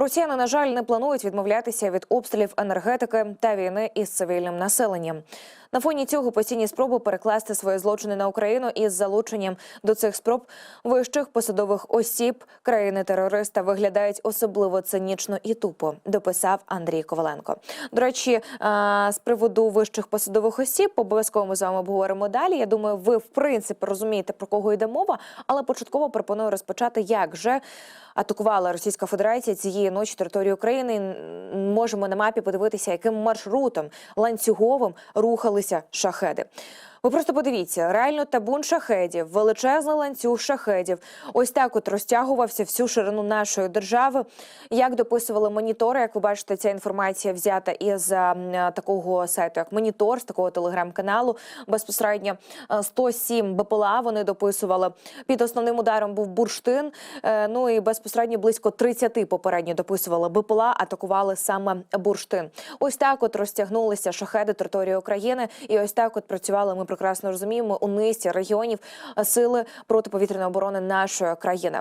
Росіяни, на жаль, не планують відмовлятися від обстрілів енергетики та війни із цивільним населенням. На фоні цього постійні спроби перекласти свої злочини на Україну із залученням до цих спроб вищих посадових осіб країни-терориста виглядають особливо цинічно і тупо. Дописав Андрій Коваленко. До речі, з приводу вищих посадових осіб обов'язково ми з вами обговоримо далі. Я думаю, ви в принципі розумієте про кого йде мова, але початково пропоную розпочати, як же атакувала Російська Федерація цієї ночі територію України. Можемо на мапі подивитися, яким маршрутом ланцюговим рухалися шахеди. Ви просто подивіться, реально табун шахедів, величезний ланцюг шахедів. Ось так от розтягувався всю ширину нашої держави. Як дописували монітори, як ви бачите, ця інформація взята із такого сайту, як монітор, з такого телеграм-каналу. Безпосередньо а, 107 БПЛА вони дописували. Під основним ударом був бурштин. Е, Ну і безпосередньо близько 30 попередньо дописували БПЛА, атакували саме бурштин. Ось так от розтягнулися шахеди території України, і ось так от працювали. Ми прекрасно розуміємо у низці регіонів е, сили протиповітряної оборони нашої країни.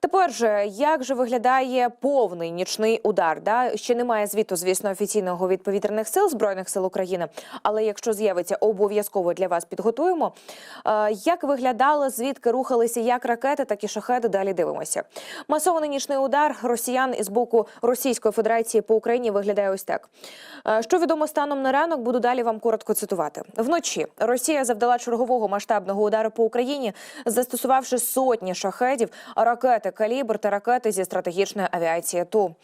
Тепер же як же виглядає повний нічний удар? Да ще немає звіту, звісно, офіційного від повітряних сил збройних сил України. Але якщо з'явиться, обов'язково для вас підготуємо. Е, Як виглядали, звідки рухалися як ракети, так і шахеди? Далі дивимося. Масований нічний удар росіян із боку Російської Федерації по Україні виглядає ось так. Е, Що відомо станом на ранок, буду далі вам коротко цитувати. Вночі Росія завдала чергового масштабного удару по Україні, застосувавши сотні шахедів, ракети калібр та ракети зі стратегічної авіації. ТУ.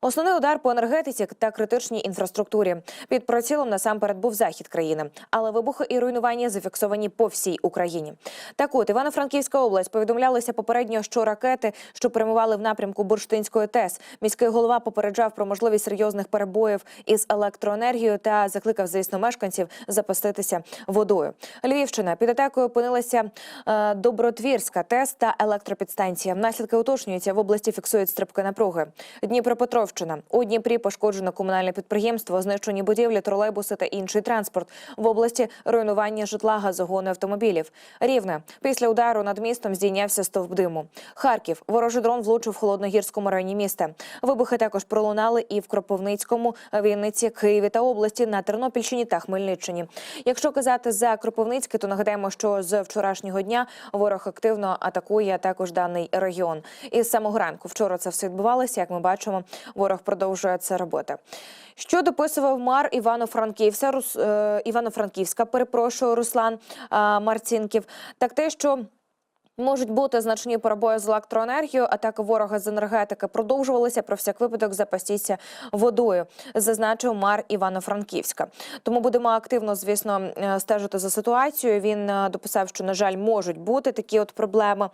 Основний удар по енергетиці та критичній інфраструктурі. Під прицілом насамперед був захід країни, але вибухи і руйнування зафіксовані по всій Україні. Так от Івано-Франківська область повідомлялося попередньо, що ракети, що прямували в напрямку Бурштинської ТЕС, міський голова попереджав про можливість серйозних перебоїв із електроенергією та закликав, звісно, мешканців запаститися водою. Львівщина під атакою опинилася е, Добротвірська ТЕС та електропідстанція. Наслідки уточнюються в області. Фіксують стрибки напруги. Дніпропетровщина у Дніпрі пошкоджено комунальне підприємство, знищені будівлі, тролейбуси та інший транспорт. В області руйнування житла, газогони автомобілів. Рівне після удару над містом здійнявся стовп диму. Харків ворожий дрон влучив в холодногірському районі міста. Вибухи також пролунали і в Кропивницькому, Вінниці, Києві та області на Тернопільщині та Хмельниччині. Якщо казати за Кропивницьке, то нагадаємо, що з вчорашнього дня ворог активно атакує також даний регіон. І з самого ранку вчора це все відбувалося. Як ми бачимо, ворог продовжує це робити. Що дописував мар Івано-Франківська, Рус, е, Івано-Франківська, перепрошую, Руслан е, Марцінків, так те, що Можуть бути значні перебої з електроенергією. Атаки ворога з енергетики продовжувалися. Про всяк випадок запастіться водою, зазначив мар Івано-Франківська. Тому будемо активно, звісно, е, стежити за ситуацією. Він е, дописав, що на жаль можуть бути такі от проблеми.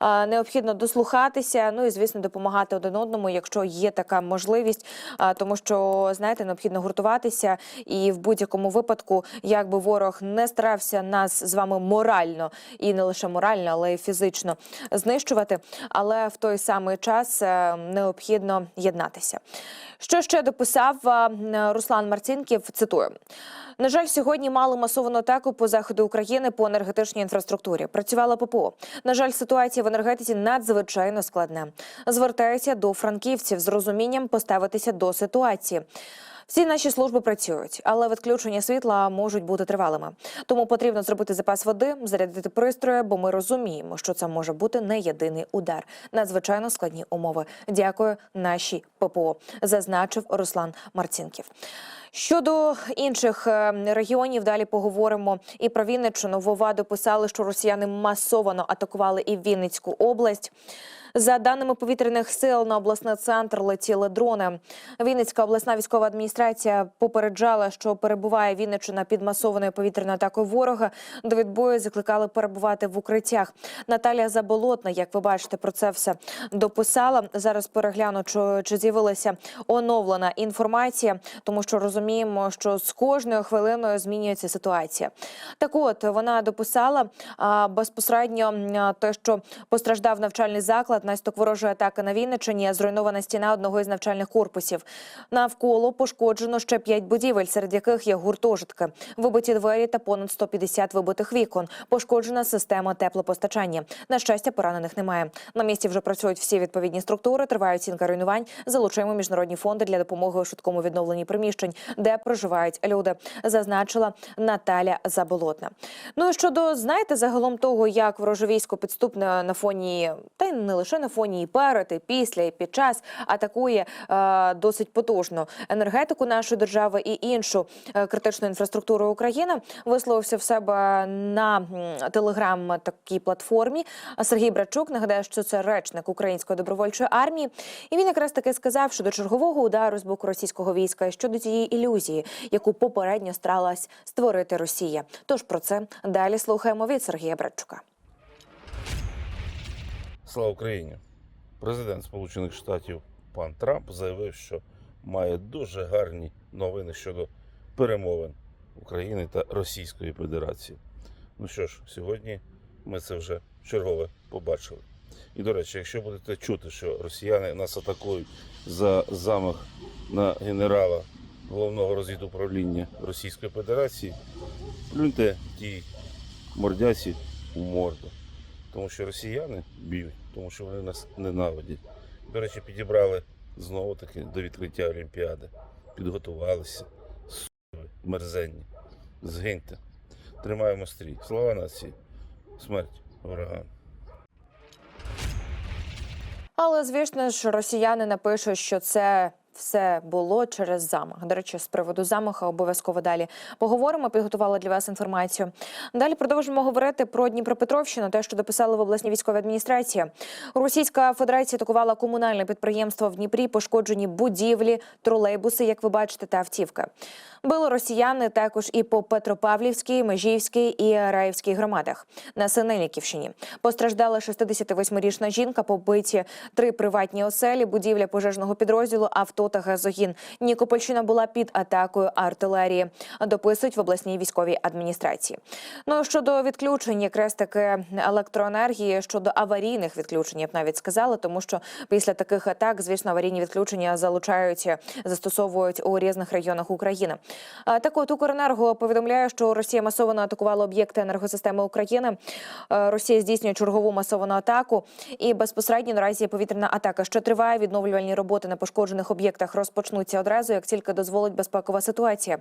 Е, Необхідно дослухатися. Ну і звісно, допомагати один одному, якщо є така можливість. Тому що знаєте, необхідно гуртуватися, і в будь-якому випадку, як би ворог не старався нас з вами морально і не лише морально, але й фізично знищувати. Але в той самий час е, необхідно єднатися. Що ще дописав е, Руслан Марцінків? Цитую. На жаль, сьогодні мали масовану атаку по заходу України по енергетичній інфраструктурі. Працювала ППО. На жаль, ситуація в енергетиці надзвичайно складна. Звертаюся до франківців з розумінням поставитися до ситуації. Всі наші служби працюють, але відключення світла можуть бути тривалими. Тому потрібно зробити запас води, зарядити пристрої, бо ми розуміємо, що це може бути не єдиний удар. Надзвичайно складні умови. Дякую, нашій ППО, зазначив Руслан Марцінків. Щодо інших е, регіонів, далі поговоримо і про Вінниччину. Вова дописали, що росіяни масово атакували і Вінницьку область. За даними повітряних сил, на обласний центр летіли дрони. Вінницька обласна військова адміністрація попереджала, що перебуває Вінниччина під масованою повітряною атакою ворога. До відбою закликали перебувати в укриттях. Наталія Заболотна, як ви бачите, про це все дописала. Зараз перегляну, чи, чи з'явилася оновлена інформація, тому що розуміємо, що з кожною хвилиною змінюється ситуація. Так, от вона дописала а, безпосередньо те, що постраждав навчальний заклад наслідок ворожої атаки на Вінниччині зруйнована стіна одного із навчальних корпусів. Навколо пошкоджено ще п'ять будівель, серед яких є гуртожитки, вибиті двері та понад 150 вибитих вікон. Пошкоджена система теплопостачання. На щастя, поранених немає. На місці вже працюють всі відповідні структури. Триває оцінка руйнувань. Залучаємо міжнародні фонди для допомоги у швидкому відновленні приміщень, де проживають люди. Зазначила Наталя Заболотна. Ну і щодо знаєте, загалом того, як вороже військо підступне на фоні, та й не лише на фоні і перед, і після, і під час атакує е, досить потужно енергетику нашої держави і іншу е, критичну інфраструктуру України. Висловився в себе на телеграм такій платформі Сергій Брачук. Нагадаю, що це речник української добровольчої армії, і він якраз таки сказав, що до чергового удару з боку російського війська і щодо цієї ілюзії, яку попередньо старалась створити Росія. Тож про це далі слухаємо від Сергія Братчука. Слава Україні! Президент Сполучених Штатів пан Трамп заявив, що має дуже гарні новини щодо перемовин України та Російської Федерації. Ну що ж, сьогодні ми це вже чергове побачили. І до речі, якщо будете чути, що росіяни нас атакують за замах на генерала головного розвідуправління Російської Федерації, плюньте тій мордяці у морду. Тому що росіяни б'ють, тому що вони нас ненавидять. До речі, підібрали знову таки до відкриття Олімпіади. Підготувалися. Суви, мерзенні. Згиньте. Тримаємо стрій. Слава нації. Смерть ворогам. Але звісно ж, росіяни напишуть, що це. Все було через замах. До речі, з приводу замаха обов'язково далі поговоримо. Підготувала для вас інформацію. Далі продовжимо говорити про Дніпропетровщину. Те, що дописали в обласній військовій адміністрації. Російська Федерація атакувала комунальне підприємство в Дніпрі. Пошкоджені будівлі, тролейбуси, як ви бачите, та автівка. Били росіяни також і по Петропавлівській, Межівській і Раївській громадах на Синельниківщині. Постраждала 68-річна жінка, побиті три приватні оселі, будівля пожежного підрозділу, авто та газогін. Нікопольщина була під атакою артилерії. Дописують в обласній військовій адміністрації. Ну щодо відключень, якраз таки електроенергії щодо аварійних відключень, я б навіть сказала, тому що після таких атак, звісно, аварійні відключення залучають, застосовують у різних регіонах України. Так от Укренерго повідомляє, що Росія масово атакувала об'єкти енергосистеми України. Е, Росія здійснює чергову масовану атаку, і безпосередньо наразі повітряна атака, що триває. Відновлювальні роботи на пошкоджених об'єктах розпочнуться одразу, як тільки дозволить безпекова ситуація.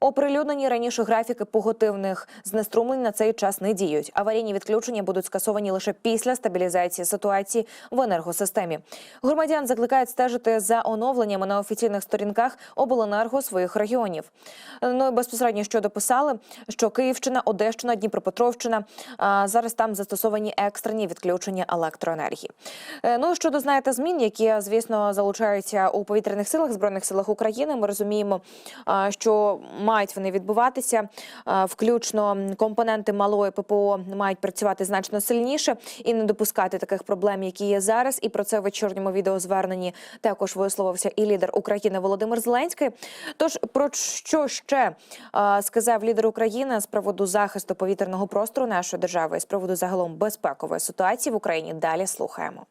Оприлюднені раніше графіки поготивних знеструмлень на цей час не діють. Аварійні відключення будуть скасовані лише після стабілізації ситуації в енергосистемі. Громадян закликають стежити за оновленнями на офіційних сторінках обленерго своїх регіонів. Ну і безпосередньо що дописали, що Київщина, Одещина, Дніпропетровщина зараз там застосовані екстрені відключення електроенергії. Е, Ну щодо знаєте змін, які звісно залучаються у повітряних силах збройних силах України. Ми розуміємо, що мають вони відбуватися. Включно компоненти малої ППО мають працювати значно сильніше і не допускати таких проблем, які є зараз. І про це в вечірньому відеозверненні також висловився і лідер України Володимир Зеленський. Тож про що ще сказав лідер України з приводу захисту повітряного простору нашої держави і з приводу загалом безпекової ситуації в Україні? Далі слухаємо.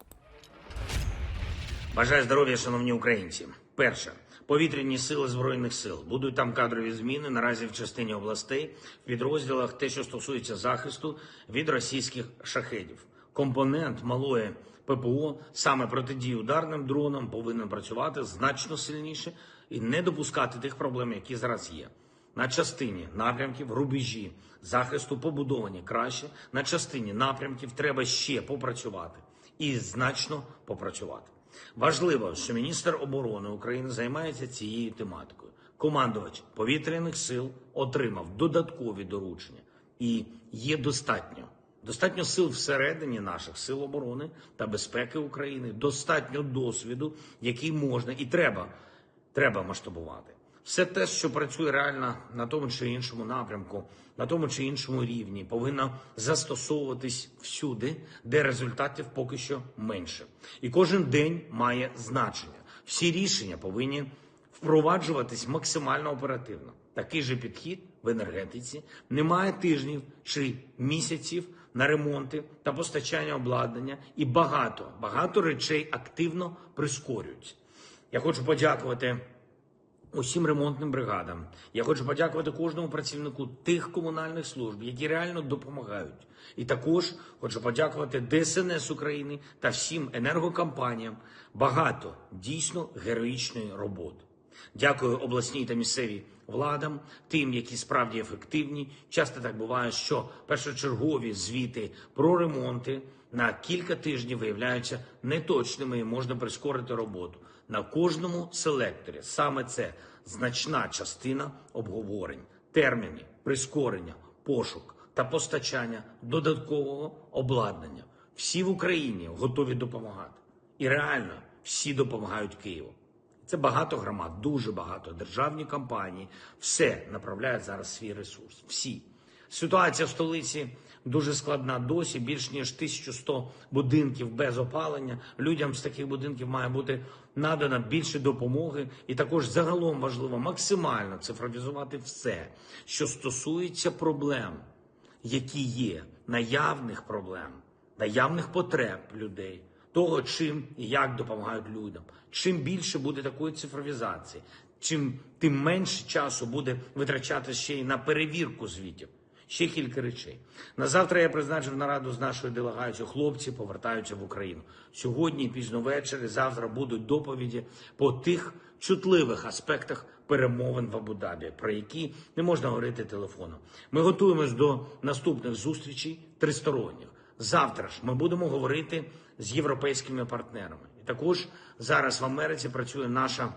Бажаю здоров'я, шановні українці. Перше. Повітряні сили збройних сил будуть там кадрові зміни наразі в частині областей, в підрозділах, те, що стосується захисту від російських шахедів. Компонент малої ППО саме протидії ударним дронам повинен працювати значно сильніше і не допускати тих проблем, які зараз є. На частині напрямків рубежі захисту побудовані краще. На частині напрямків треба ще попрацювати і значно попрацювати. Важливо, що міністр оборони України займається цією тематикою. Командувач повітряних сил отримав додаткові доручення, і є достатньо. Достатньо сил всередині наших сил оборони та безпеки України, достатньо досвіду, який можна і треба, треба масштабувати. Все те, що працює реально на тому чи іншому напрямку, на тому чи іншому рівні, повинно застосовуватись всюди, де результатів поки що менше. І кожен день має значення. Всі рішення повинні впроваджуватись максимально оперативно. Такий же підхід в енергетиці немає тижнів чи місяців на ремонти та постачання обладнання, і багато, багато речей активно прискорюються. Я хочу подякувати усім ремонтним бригадам. Я хочу подякувати кожному працівнику тих комунальних служб, які реально допомагають. І також хочу подякувати ДСНС України та всім енергокомпаніям. Багато дійсно героїчної роботи. Дякую обласній та місцевій владам, тим, які справді ефективні. Часто так буває, що першочергові звіти про ремонти на кілька тижнів виявляються неточними і можна прискорити роботу. На кожному селекторі саме це значна частина обговорень, терміни, прискорення, пошук та постачання додаткового обладнання. Всі в Україні готові допомагати. І реально всі допомагають Києву. Це багато громад, дуже багато. Державні компанії все направляють зараз свій ресурс. Всі. Ситуація в столиці дуже складна досі. Більш ніж 1100 будинків без опалення. Людям з таких будинків має бути надано більше допомоги. І також загалом важливо максимально цифровізувати все, що стосується проблем, які є, наявних проблем, наявних потреб людей того, чим і як допомагають людям. Чим більше буде такої цифровізації, чим тим менше часу буде витрачати ще й на перевірку звітів. Ще кілька речей. На завтра я призначив нараду з нашою делегацією. Хлопці повертаються в Україну. Сьогодні, пізно ввечері, завтра будуть доповіді по тих чутливих аспектах перемовин в Абу-Дабі, про які не можна говорити телефоном. Ми готуємось до наступних зустрічей тристоронніх. Завтра ж ми будемо говорити з європейськими партнерами. І також зараз в Америці працює наша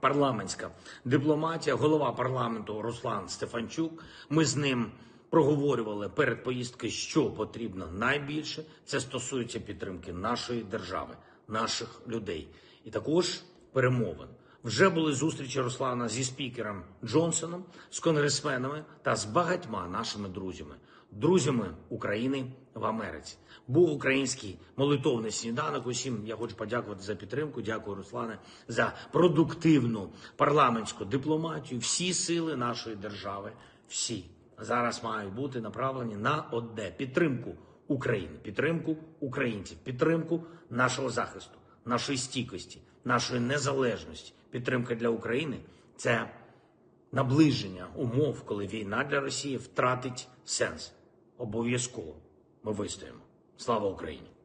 парламентська дипломатія, голова парламенту Руслан Стефанчук. Ми з ним проговорювали перед поїздкою, що потрібно найбільше. Це стосується підтримки нашої держави, наших людей, і також перемовин. Вже були зустрічі Руслана зі спікером Джонсоном, з конгресменами та з багатьма нашими друзями, друзями України в Америці. Був український молитовний сніданок. Усім я хочу подякувати за підтримку. Дякую, Руслане, за продуктивну парламентську дипломатію. Всі сили нашої держави, всі зараз мають бути направлені на одне підтримку України, підтримку українців, підтримку нашого захисту, нашої стійкості, нашої незалежності. Підтримка для України це наближення умов, коли війна для Росії втратить сенс. Обов'язково ми вистоїмо. Слава Україні!